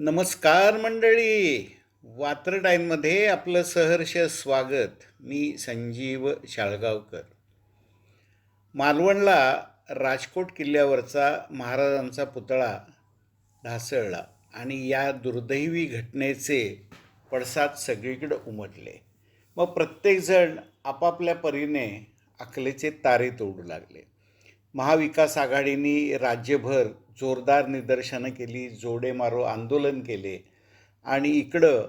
नमस्कार मंडळी. वात्र टाईममध्ये आपलं सहर्ष स्वागत. मी संजीव शाळगावकर. मालवणला राजकोट किल्ल्यावरचा महाराजांचा पुतळा ढासळला आणि या दुर्दैवी घटनेचे पडसाद सगळीकडे उमटले. मग प्रत्येकजण आपापल्या परीने अकलेचे तारे तोडू लागले. महाविकास आघाडीने राज्यभर जोरदार निदर्शनं केली जोडे मारो आंदोलन केले. आणि इकडं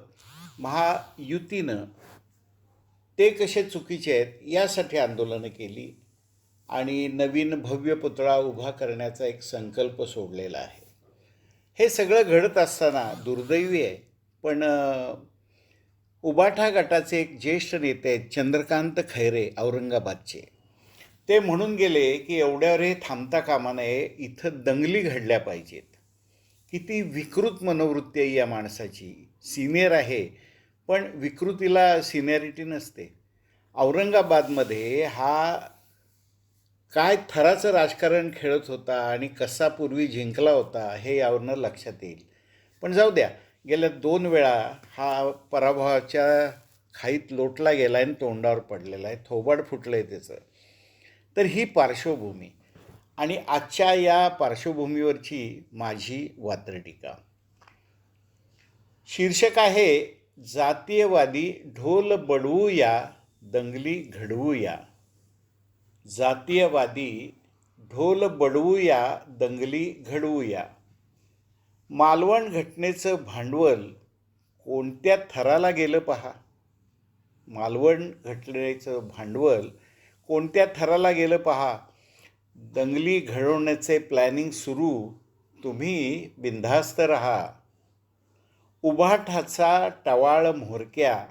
महायुतीनं ते कसे चुकीचे आहेत यासाठी आंदोलनं केली. आणि नवीन भव्य पुतळा उभा करण्याचा एक संकल्प सोडलेला आहे. हे सगळं घडत असताना दुर्दैवी आहे. पण उबाठा गटाचे एक ज्येष्ठ नेते आहेत चंद्रकांत खैरे औरंगाबादचे. ते म्हणून गेले की एवढ्यावर हे थांबता कामा नये इथं दंगली घडल्या पाहिजेत. किती विकृत मनोवृत्ती आहे या माणसाची. सिनियर आहे पण विकृतीला सिनियरिटी नसते. औरंगाबादमध्ये हा काय थराचं राजकारण खेळत होता आणि कसा पूर्वी जिंकला होता हे यावरनं लक्षात येईल. पण जाऊ द्या गेल्या दोन वेळा हा पराभवाच्या खाईत लोटला गेला आहे आणि तोंडावर पडलेला आहे. थोबाड फुटलं आहे त्याचं. तर ही पार्श्वभूमी. आणि आजच्या या पार्श्वभूमीवरची माझी वात्रटीका. शीर्षक आहे जातीयवादी ढोल बडवूया दंगली घडवूया. जातीयवादी ढोल बडवूया दंगली घडवूया. मालवण घटनेचं भांडवल कोणत्या थराला गेलं पहा. मालवण घटनेचं भांडवल कोणत्या थराला गेलं पहा. दंगली घडवण्याचे प्लॅनिंग सुरू. तुम्ही बिनधास्त राहा. उभाठाचा टवाळ म्होरक्या.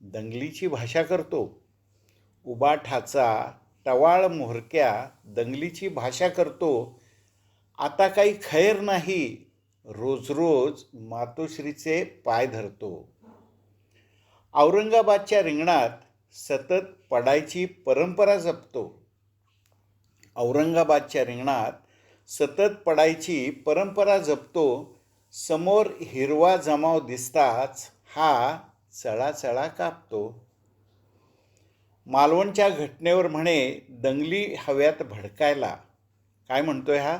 दंगलीची भाषा करतो. उबाठाचा टवाळ म्होरक्या. दंगलीची भाषा करतो. आता काही खैर नाही. रोज रोज मातोश्रीचे पाय धरतो. औरंगाबादच्या रिंगणात सतत पडायची परंपरा जपतो. औरंगाबादच्या रिंगणात सतत पडायची परंपरा जपतो समोर हिरवा जमाव दिसताच हा चळाचळा कापतो. मालवणच्या घटनेवर म्हणे दंगली हव्यात भडकायला. काय म्हणतोय हा?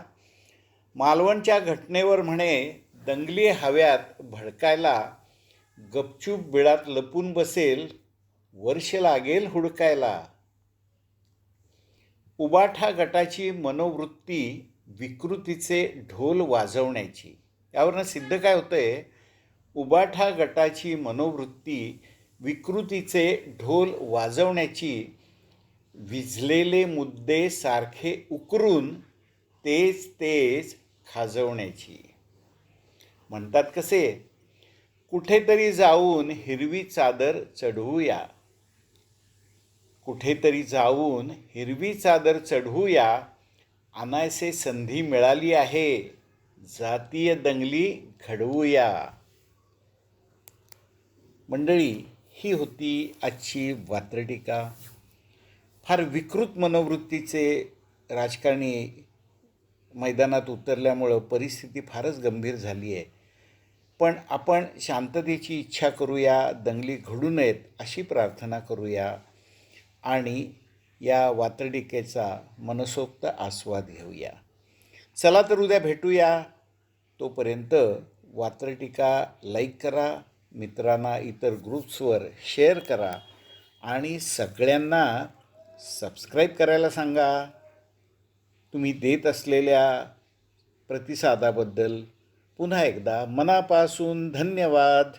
मालवणच्या घटनेवर म्हणे दंगली हव्यात भडकायला गपचूप बिळात लपून बसेल वर्ष लागेल हुडकायला. उबाठा गटाची मनोवृत्ती विकृतीचे ढोल वाजवण्याची. यावरनं सिद्ध काय होतंय? उबाठा गटाची मनोवृत्ती विकृतीचे ढोल वाजवण्याची विझलेले मुद्दे सारखे उकरून तेच तेच खाजवण्याची. म्हणतात कसे? कुठेतरी जाऊन हिरवी चादर चढवूया. कुठेतरी जाऊन हिरवी चादर चढवूया अनायसे संधी मिळाली आहे. जातीय दंगली घडवूया. मंडळी ही होती आजची वात्रटिका. फार विकृत मनोवृत्तीचे राजकारणी मैदानात उतरल्यामुळं परिस्थिती फारच गंभीर झाली आहे. पण आपण शांततेची इच्छा करूया दंगली घडू नयेत अशी प्रार्थना करूया. आणि या वातडिकेचा मनसोक्त आस्वाद घेऊया. चला तर उद्या भेटूया. तोपर्यंत वात्रटिका लाईक करा मित्रांना इतर ग्रुप्सवर शेअर करा आणि सगळ्यांना सबस्क्राईब करायला सांगा. तुम्ही देत असलेल्या प्रतिसादाबद्दल पुन्हा एकदा मनापासून धन्यवाद.